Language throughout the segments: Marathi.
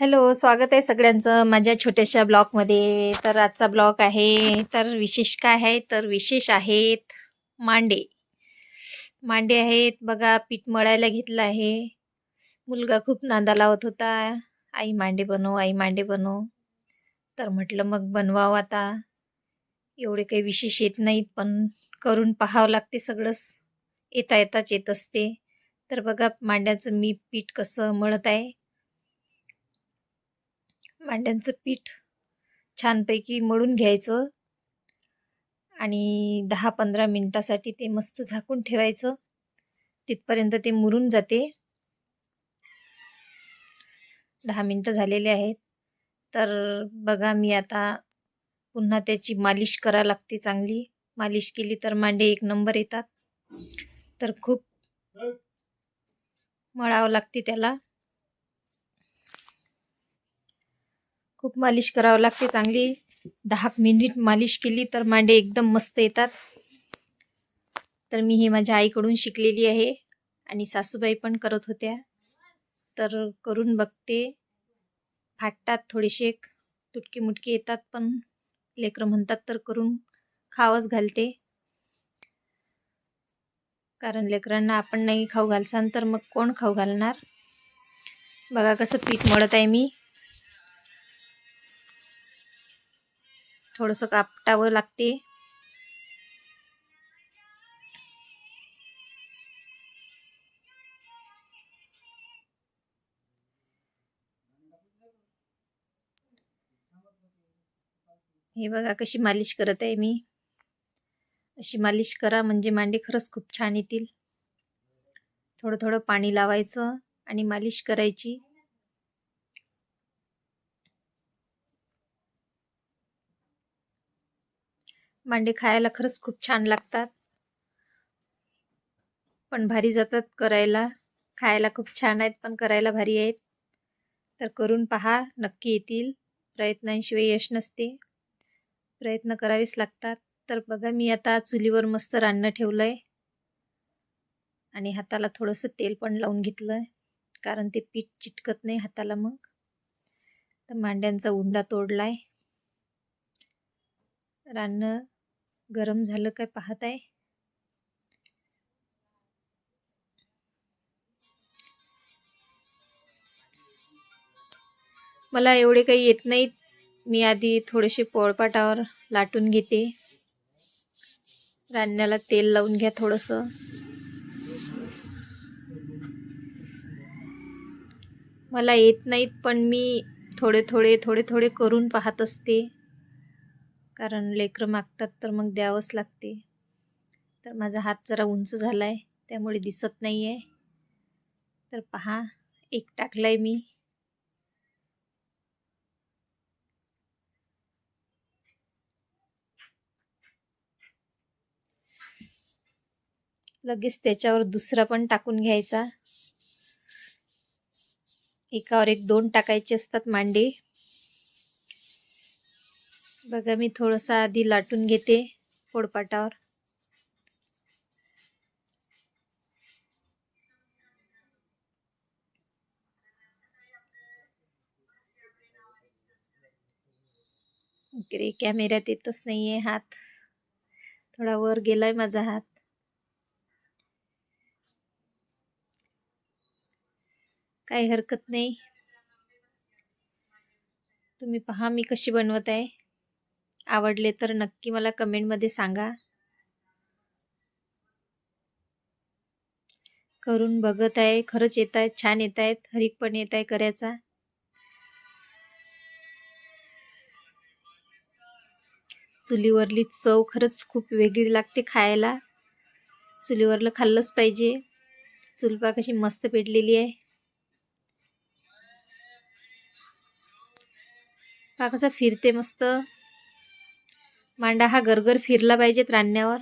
हॅलो स्वागत आहे सगळ्यांचं माझ्या छोट्याशा ब्लॉगमध्ये. तर आजचा ब्लॉग आहे तर विशेष काय आहे? तर विशेष आहेत मांडे. मांडे आहेत बघा पीठ मळायला घेतलं आहे. मुलगा खूप नांदा लावत होता. आई मांडे बनव आई मांडे बनव. तर म्हटलं मग बनवावं आता. एवढे काही विशेष येत नाहीत पण करून पाहावं लागते सगळंच. येता येताच येत असते. तर बघा मांड्याचं मी पीठ कसं मळत आहे मांड्यांचं पीठ छानपैकी मळून घ्यायचं आणि दहा पंधरा मिनटासाठी ते मस्त झाकून ठेवायचं. तिथपर्यंत ते मुरून जाते. दहा मिनटं झालेले आहेत. तर बघा मी आता पुन्हा त्याची मालिश करा लागते चांगली. मालिश केली तर मांडे एक नंबर येतात. तर खूप मळावं लागते त्याला. खूप मालिश करावं लागते. चांगली दहा मिनिट मालिश केली तर मांडे एकदम मस्त येतात. तर मी हे माझ्या आईकडून शिकलेली आहे आणि सासूबाई पण करत होत्या. तर करून बघते. फाटतात थोडेसे तुटके मुटके येतात पण लेकरं म्हणतात तर करून खावंच घालते. कारण लेकरांना आपण नाही खाऊ घालसान तर मग कोण खाऊ घालणार? बघा कसं पीठ मळत आहे मी. थोडंसं कापटावं लागते. हे बघा कशी मालिश करत आहे मी. अशी मालिश करा म्हणजे मांडे खरंच खूप छान येतील. थोडं थोडं पाणी लावायचं आणि मालिश करायची. मांडे खायला खरंच खूप छान लागतात. पण भारी जातात करायला. खायला खूप छान आहेत पण करायला भारी आहेत. तर करून पहा नक्की येतील. प्रयत्नांशिवाय यश नसते. प्रयत्न करावेच लागतात. तर बघा मी आता चुलीवर मस्त रान्न ठेवलं आहे आणि हाताला थोडंसं तेल पण लावून घेतलं आहे कारण ते पीठ चिटकत नाही हाताला मग. तर मांड्यांचा उंडा तोडला आहे रान्न गरम झालं काय पाहत आहे मला एवढे काही येत नाहीत. मी आधी थोडेसे पोळपाटावर लाटून घेते. रान्याला तेल लावून घ्या थोडंसं. मला येत नाहीत पण मी थोडे थोडे थोडे थोडे करून पाहत असते. कारण लेकरं मागतात तर मग द्यावंच लागते. तर माझा हात जरा उंच झाला आहे त्यामुळे दिसत नाही आहे तर पहा एक टाकलाय आहे मी. लगेच त्याच्यावर दुसरा पण टाकून घ्यायचा. एकावर एक दोन टाकायचे असतात मांडे. बघा मी थोडंसं आधी लाटून घेते पोळपाटावर इकडे कॅमेऱ्यात येतच नाहीये हात. थोडा वर गेलाय माझा हात. काही हरकत नाही. तुम्ही पहा मी कशी बनवत आहे. आवडले तर नक्की मला कमेंटमध्ये सांगा. करून बघत आहे खरंच येत आहेत छान येत आहेत हरिक पण येत आहे करायचा. चुलीवरली चव खरंच खूप वेगळी लागते खायला. चुलीवरलं खाल्लंच पाहिजे. चुलपा कशी मस्त पेटलेली आहे. पाकाचा फिरते मस्त. मांडा हा गरगर फिरला पाहिजेत रान्यावर.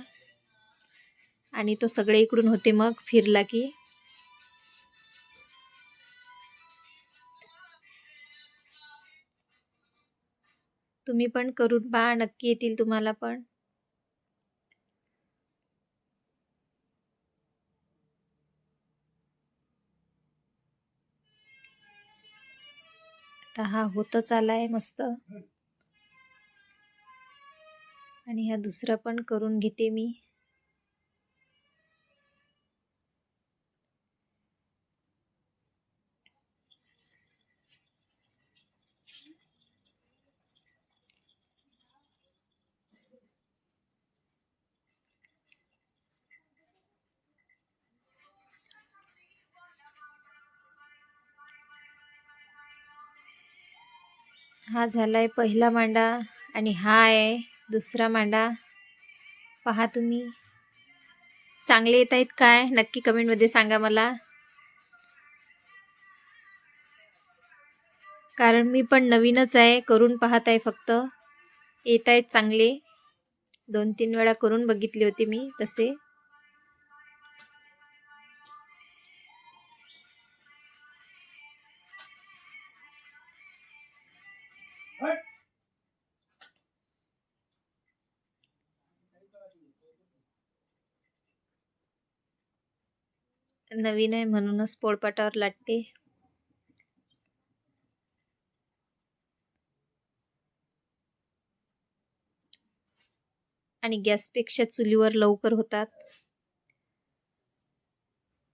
आणि तो सगळे इकडून होते मग फिरला की. तुम्ही पण करून पहा नक्की येतील तुम्हाला पण. आता हा होतच आलाय मस्त. आणि हा दुसरा पण करून घेते मी. हा झालाय पहिला मांडा आणि हा आहे. दुसरा मांडा. पहा तुम्ही. चांगले येत आहेत काय? नक्की कमेंटमध्ये सांगा मला. कारण मी पण नवीनच आहे करून पाहत आहे फक्त. येत आहेत चांगले. दोन तीन वेळा करून बघितले होते मी तसे. नवीन आहे म्हणूनच पोळपाटावर लाटते. आणि गॅसपेक्षा चुलीवर लवकर होतात.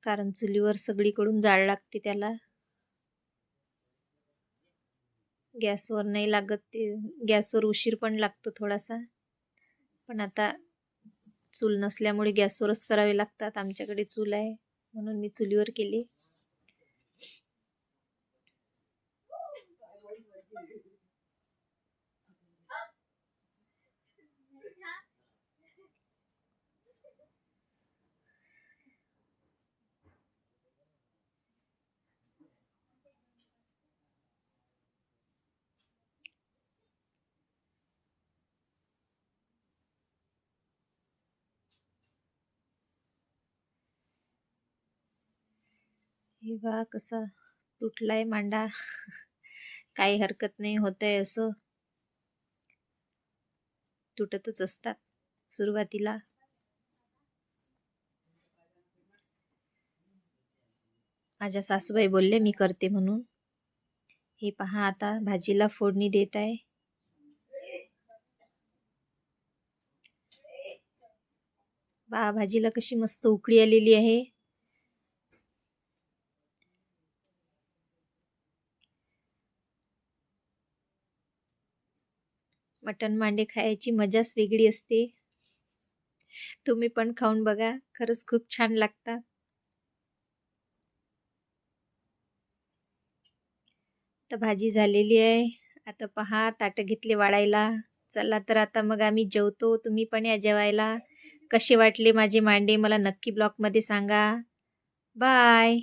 कारण चुलीवर सगळीकडून जाळ लागते त्याला. गॅसवर नाही लागत ते गॅसवर उशीर पण लागतो थोडासा. पण आता चूल नसल्यामुळे गॅसवरच करावे लागतात. आमच्याकडे चूल आहे. म्हणून मी चुलीवर केली. हे बा कसा तुटलाय मांडा. काही हरकत नाही होतंय असं. तुटतच असतात सुरुवातीला. माझ्या सासूबाई बोलले मी करते म्हणून. हे पहा आता भाजीला फोडणी देत आहे. बा भाजीला कशी मस्त उकळी आलेली आहे. मटन मांडे खायची मजाच वेगळी असते. तुम्ही पण खाऊन बघा खरंच खूप छान लागतात. तर भाजी झालेली आहे. आता पहा ताटं घेतले वाढायला. चला तर आता मग आम्ही जेवतो. तुम्ही पण या जेवायला. कसे वाटले माझे मांडे? मला नक्की ब्लॉगमध्ये सांगा. बाय!